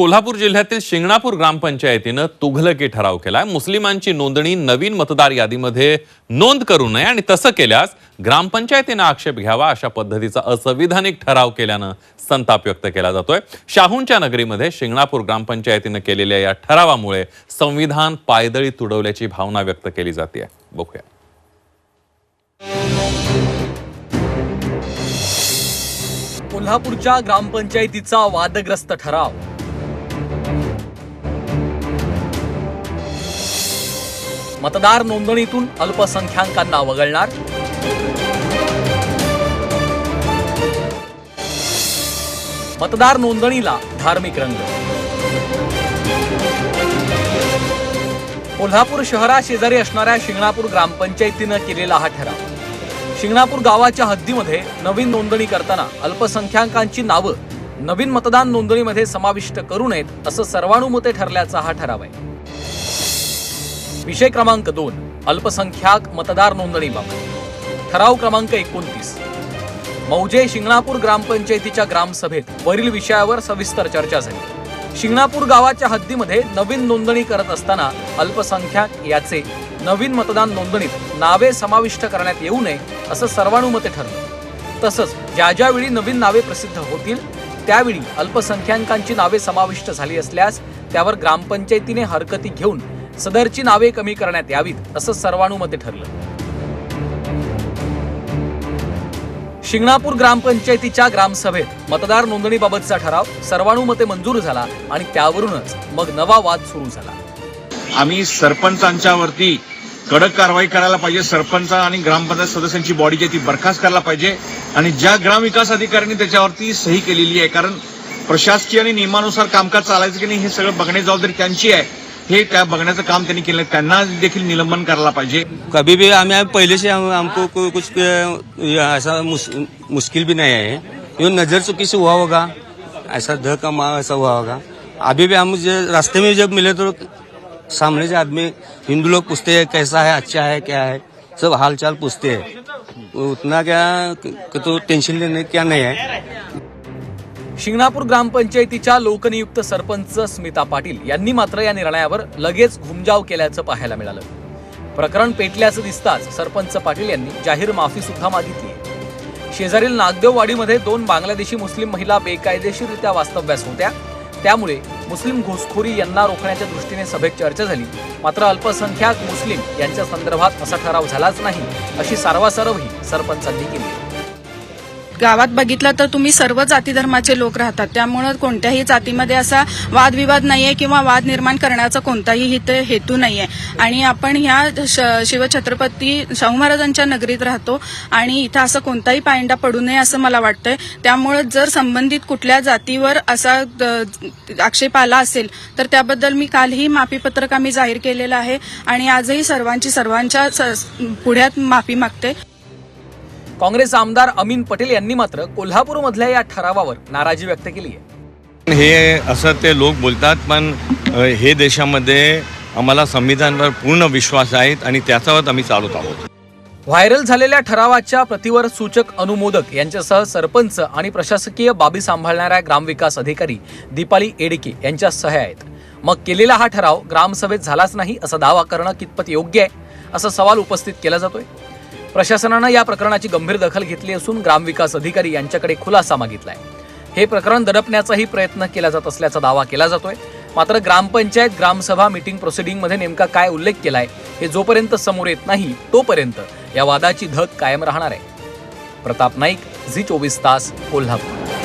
कोल्हापूर जिल्ह्यातील शिंगणापूर ग्रामपंचायतीनं तुघलकी ठराव केलाय. मुस्लिमांची नोंदणी नवीन मतदार यादीमध्ये नोंद करू नये आणि तसं केल्यास ग्रामपंचायतीनं आक्षेप घ्यावा अशा पद्धतीचा असंविधानिक ठराव केल्यानं संताप व्यक्त केला जातोय. शाहूंच्या नगरीमध्ये शिंगणापूर ग्रामपंचायतीनं केलेल्या या ठरावामुळे संविधान पायदळी तुडवल्याची भावना व्यक्त केली जाते बघूया. कोल्हापूरच्या ग्रामपंचायतीचा वादग्रस्त ठराव. मतदार नोंदणीतून अल्पसंख्याकांना वगळणार. मतदार नोंदणीला धार्मिक रंग. कोल्हापूर शहराशेजारी असणाऱ्या शिंगणापूर ग्रामपंचायतीनं केलेला हा ठराव. शिंगणापूर गावाच्या हद्दीमध्ये नवीन नोंदणी करताना अल्पसंख्याकांची नावं नवीन मतदान नोंदणीमध्ये समाविष्ट करू नयेत असं सर्वानुमते ठरल्याचा हा ठराव आहे. विषय क्रमांक दोन अल्पसंख्याक मतदार नोंदणीबाबत ठराव क्रमांक एकोणतीस. मौजे शिंगणापूर ग्रामपंचायतीच्या ग्रामसभेत वरील विषयावर सविस्तर चर्चा झाली. शिंगणापूर गावाच्या हद्दीमध्ये नवीन नोंदणी करत असताना अल्पसंख्याक याचे नवीन मतदान नोंदणीत नावे समाविष्ट करण्यात येऊ नये असं सर्वानुमते ठरलं. तसंच ज्या ज्यावेळी नवीन नावे प्रसिद्ध होतील त्यावेळी अल्पसंख्याकांची नावे समाविष्ट झाली असल्यास त्यावर ग्रामपंचायतीने हरकती घेऊन सदरची नावे कमी करण्यात यावीत असं सर्वानुमते ठरलं. शिंगणापूर ग्रामपंचायतीच्या ग्रामसभेत मतदार नोंदणीबाबतचा ठराव सर्वानुमते मंजूर झाला आणि त्यावरूनच मग नवा वाद सुरू झाला. आम्ही सरपंचांच्यावरती कडक कारवाई करायला पाहिजे सरपंच आणि ग्रामपंचायत सदस्यांची बॉडी जी आहे ती बरखास्त करायला पाहिजे आणि ज्या ग्रामविकास अधिकाऱ्यांनी त्याच्यावरती सही केलेली आहे कारण प्रशासकीय आणि नियमानुसार कामकाज चालायचं की नाही हे सगळं बघण्याची जबाबदारी त्यांची आहे. हे त्या बघण्याचं काम त्यांनी केलं. त्यांना देखील निलंबन करायला पाहिजे. कभी भी आम्ही पहिले से हम, हमको कुछ ऐसा मुस, मुश्किल भी नहीं है. यो नजर चुकी से हुआ होगा. ऐसा ध का ऐसा हुआ होगा. अभी भी हम जो रास्ते में जब मिले तो सामने से आदमी हिंदू लोग पूछते हैं कैसा है अच्छा है क्या है? सब हालचाल पूछते हैं. उतना क्या तो टेंशन लेने क्या नहीं है. शिंगणापूर ग्रामपंचायतीच्या लोकनियुक्त सरपंच स्मिता पाटील यांनी मात्र या निर्णयावर लगेच घुमजाव केल्याचं पाहायला मिळालं. प्रकरण पेटल्याचं दिसताच सरपंच पाटील यांनी जाहीर माफी सुद्धा मागितली. शेजारील नागदेववाडीमध्ये दोन बांगलादेशी मुस्लिम महिला बेकायदेशीररित्या वास्तव्यास होत्या. त्यामुळे मुस्लिम घुसखोरी यांना रोखण्याच्या दृष्टीने सभेत चर्चा झाली. मात्र अल्पसंख्याक मुस्लिम यांच्या संदर्भात असा ठराव झालाच नाही अशी सारवासारवही सरपंचांनी केली. गावात बघितलं तर तुम्ही सर्व जाती धर्माचे लोक राहतात. त्यामुळं कोणत्याही जातीमध्ये असा वादविवाद नाहीये किंवा वाद निर्माण करण्याचा कोणताही इथे हेतू नाहीये. आणि आपण ह्या श- शिवछत्रपती शाहू महाराजांच्या नगरीत राहतो आणि इथं असं कोणताही पायंडा पडू नये असं मला वाटतंय. त्यामुळे जर संबंधित कुठल्या जातीवर असा द- आक्षेप आला असेल तर त्याबद्दल मी कालही माफीपत्रक आम्ही जाहीर केलेलं आहे आणि आजही सर्वांची सर्वांच्या स- पुढ्यात माफी मागते. काँग्रेस आमदार अमीन पटेल यांनी मात्र कोल्हापूरमधल्या या ठरावावर नाराजी व्यक्त केली आहे. हे असं ते लोक बोलतात पण हे देशामध्ये आम्हाला संविधानावर पूर्ण विश्वास आहेत आणि त्याच्यावर आम्ही चालत आहोत. व्हायरल झालेल्या ठरावाच्या प्रतिवर सूचक अनुमोदक यांच्यासह सरपंच आणि प्रशासकीय बाबी सांभाळणाऱ्या ग्रामविकास अधिकारी दीपाली एडके यांच्या सह्या आहेत. मग केलेला हा ठराव ग्रामसभेत झालाच नाही असा दावा करणं कितपत योग्य आहे? असा सवाल उपस्थित केला जातोय. प्रशासनानं या प्रकरणाची गंभीर दखल घेतली असून ग्रामविकास अधिकारी यांच्याकडे खुलासा मागितलाय. हे प्रकरण दडपण्याचाही प्रयत्न केला जात असल्याचा दावा केला जातोय. मात्र ग्रामपंचायत ग्रामसभा मीटिंग प्रोसिडिंगमध्ये नेमका काय उल्लेख केलाय हे जोपर्यंत समोर येत नाही तोपर्यंत या वादाची धग कायम राहणार आहे. प्रताप नाईक झी चोवीस तास कोल्हापूर.